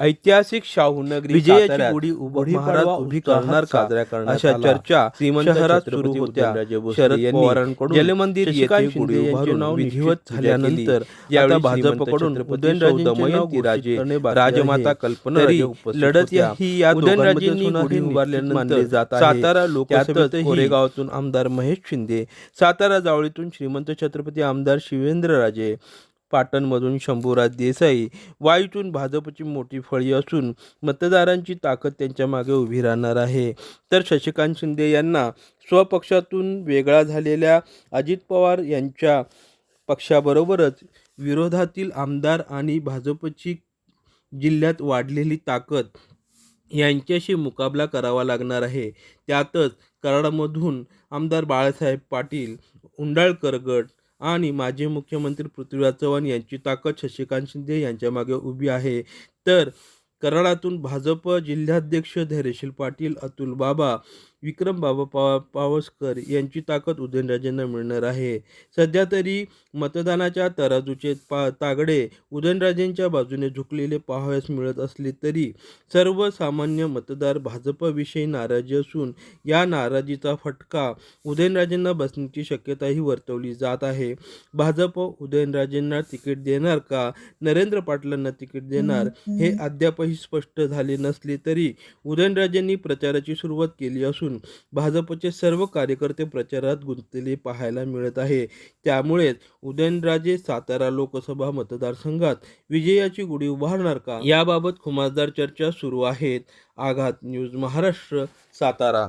ऐतिहासिक शाहूनगरी विजयाची साताऱ्यात गुढी उभं महाराज उभी करणार का अशा. चर्चा श्रीमंत शहरात सुरू होत्या उदयनराजे शरद पवारांकडून जलमंदिर येथे गुढी उभारून केल्यानंतर झाल्यानंतर यावेळी भाजपकडून नाव दमयंती राजे राजमाता. कल्पना राजे लढत. ही या उदयनराजेंनी गुढी उभारल्यानंतर. सातारा लोकसभेतही त्यातही कोरेगावातून आमदार महेश शिंदे सातारा जावळीतून श्रीमंत छत्रपती आमदार शिवेंद्रराजे पाटणमधून शंभूराज देसाई. वाईतून भाजपची मोठी फळी असून मतदारांची ताकद त्यांच्या मागे उभी राहणार आहे. तर शशिकांत शिंदे यांना स्वपक्षातून वेगळा झालेल्या अजित पवार यांच्या पक्षाबरोबरच विरोधातील आमदार आणि भाजपची जिल्ह्यात वाढलेली ताकद यांच्याशी मुकाबला करावा लागणार आहे. त्यातच कराडमधून आमदार बाळासाहेब पाटील उंडाळकर गट आणि माजी मुख्यमंत्री पृथ्वीराज चव्हाण यांची ताकद शशिकांत शिंदे यांच्या मागे उभी आहे. तर कराडातून भाजप जिल्हाध्यक्ष धैर्यशील पाटील अतुल बाबा विक्रम बाबा पा पावसकर यांची ताकद उदयनराजेंना मिळणार आहे. सध्या तरी मतदानाच्या तराजूचे पा तागडे उदयनराजेंच्या बाजूने झुकलेले पाहावयास मिळत असले तरी सर्वसामान्य मतदार भाजपविषयी नाराजी असून या नाराजीचा फटका उदयनराजेंना बसण्याची शक्यताही वर्तवली जात आहे. भाजप उदयनराजेंना तिकीट देणार का? नरेंद्र पाटलांना तिकीट देणार? हे अद्यापही स्पष्ट झाले नसले तरी उदयनराजेंनी प्रचाराची सुरुवात केली असून भाजपचे सर्व कार्यकर्ते प्रचारात गुंतलेले पाहायला मिळत आहे. त्यामुळेच उदयनराजे सातारा लोकसभा मतदारसंघात विजयाची गुढी उभारणार का? याबाबत खुमासदार चर्चा सुरू आहेत. आघात न्यूज महाराष्ट्र सातारा.